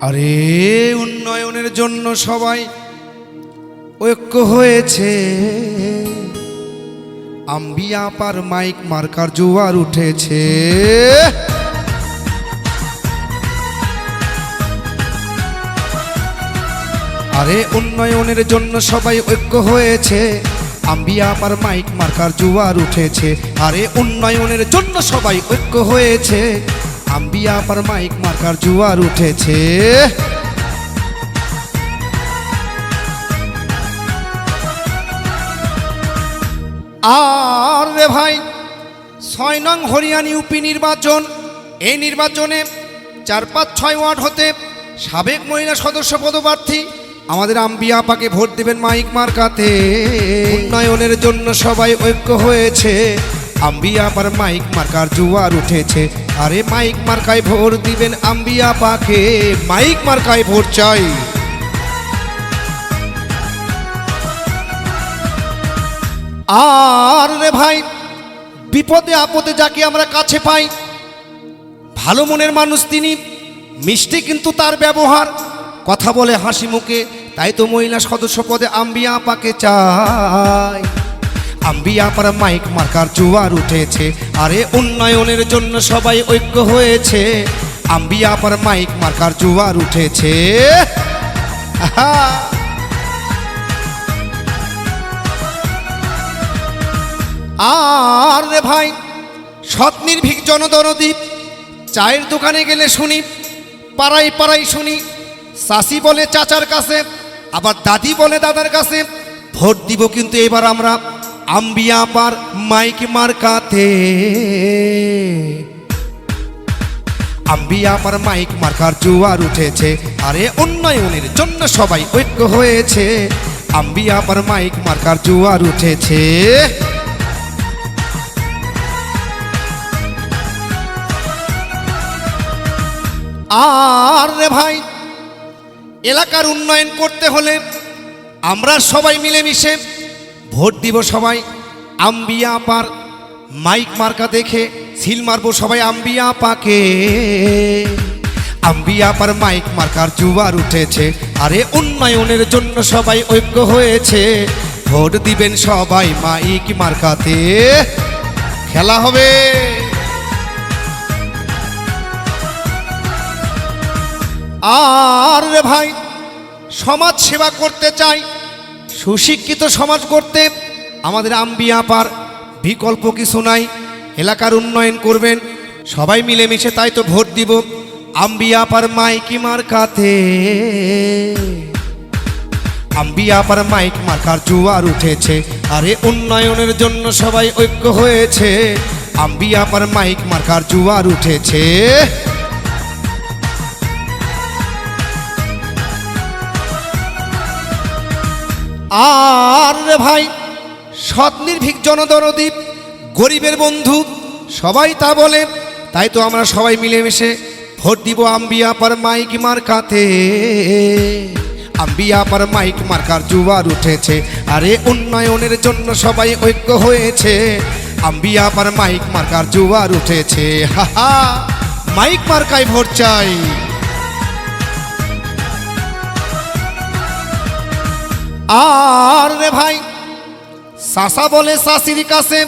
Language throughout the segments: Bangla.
আরে উন্নয়নের জন্য সবাই ঐক্য হয়েছে। আম্বিয়া পার মাইক মার্কার জোয়ার উঠেছে। আরে উন্নয়নের জন্য সবাই ঐক্য হয়েছে। আম্বিয়া পার মাইক মার্কার জোয়ার উঠেছে। আরে উন্নয়নের জন্য সবাই ঐক্য হয়েছে। আম্বিয়া পার মাইক মার্কার জোয়ার উঠেছে। আর রে ভাই, ছয় নং হরিয়ানা ইউপি নির্বাচন। এই নির্বাচনে চার পাঁচ ছয় ওয়ার্ড হতে সাবেক মহিলা সদস্য পদপ্রার্থী আমাদের আম্বিয়া আপাকে ভোট দেবেন মাইক মার্কাতে। উন্নয়নের জন্য সবাই ঐক্য হয়েছে। আম্বিয়া আপার মাইক মার্কার জুয়ার উঠেছে। আরে মাইক মার্কায় ভোট দিবেন আম্বিয়া আপাকে মাইক মার্কায় ভোট চাই। আর রে ভাই, বিপদে আপদে যাকে আমরা কাছে পাই, ভালো মনের মানুষ তিনি, মিষ্টি কিন্তু তার ব্যবহার। কথা বলে হাসি মুখে, তাই তো মহিলা সদস্য পদে আম্বিয়া আপাকে চাই। আম্বিয়া আপার মাইক মার্কার জোয়ার উঠেছে। আরে, উন্নয়নের জন্য সবাই ঐক্য হয়েছে। আম্বিয়া আপার মাইক মার্কার জোয়ার উঠেছে। আর রে ভাই, সৎ নির্ভীক জনদরদীপ চায়ের দোকানে গেলে শুনি পাড়াই পাড়াই শুনি চাষি বলে চাচার কাছে, আবার দাদি বলে দাদার কাছে, ভোট দিব কিন্তু এবার আমরা। আম্বিয়া পার মাইক মার্কাতে। আম্বিয়া পার মাইক মার্কার জোয়ার উঠেছে। আরে উন্নয়নের জন্য সবাই ঐক্য হয়েছে। আম্বিয়া পার মাইক মার্কার জোয়ার উঠেছে। আর রে ভাই, এলাকার উন্নয়ন করতে হলে আমরা সবাই মিলেমিশে ভোট দিব সবাই, আম্বিয়া পার মাইক মার্কা দেখে সিল মারবো সবাই আম্বিয়া পাকে আম্বিয়া পার মাইক মার্কার জুয়ার উঠেছে, আরে উন্নয়নের জন্য সবাই ঐক্য হয়েছে। ভোট দিবেন সবাই মাইক মার্কাতে। খেলা হবে। আর ভাই, সমাজ সেবা করতে চাই সুশিক্ষিত সমাজ করতে আমাদের আম্বিয়া পার বিকল্প কিছু নাই, এলাকার উন্নয়ন করবেন, সবাই মিলেমিশে তাই তো ভোট দিব, আম্বিয়া পার মাইকি মার্কাতে আম্বিয়া পার মাইক মার্কার জুয়ার উঠেছে, আরে উন্নয়নের জন্য সবাই ঐক্য হয়েছে, আম্বিয়া পার মাইক মার্কার জুয়ার উঠেছে। আর রে ভাই, সৎ নির্ভীক জনদরদীপ গরিবের বন্ধু, সবাই তা বলে। তাই তো আমরা সবাই মিলেমিশে ভোট দিব আম্বিয়া পার মাইক মার্কাতে। আম্বিয়া পার মাইক মার্কার জুয়ার উঠেছে। আরে উন্নয়নের জন্য সবাই ঐক্য হয়েছে। আম্বিয়া পার মাইক মার্কার জুয়ার উঠেছে। হা হা, মাইক মার্কায় ভোট চাই। আর রে ভাই, সাসা বলে শাশির কাছে,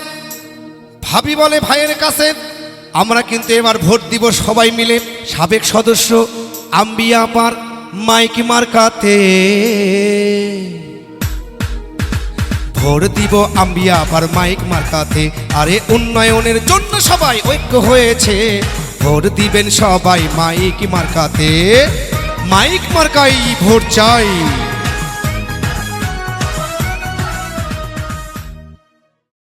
ভাবি বলে ভাইয়ের কাছে, আমরা কিন্তু এবার ভোট দিব সবাই মিলে সাবেক সদস্য আম্বিয়া পার মাইকি মার্কাতে। ভোট দিব আম্বিয়া পার মাইক মার্কাতে, আরে উন্নয়নের জন্য সবাই ঐক্য হয়েছে। ভোট দিবেন সবাই মাইক মার্কাতে, মাইক মার্কাই ভোট চাই।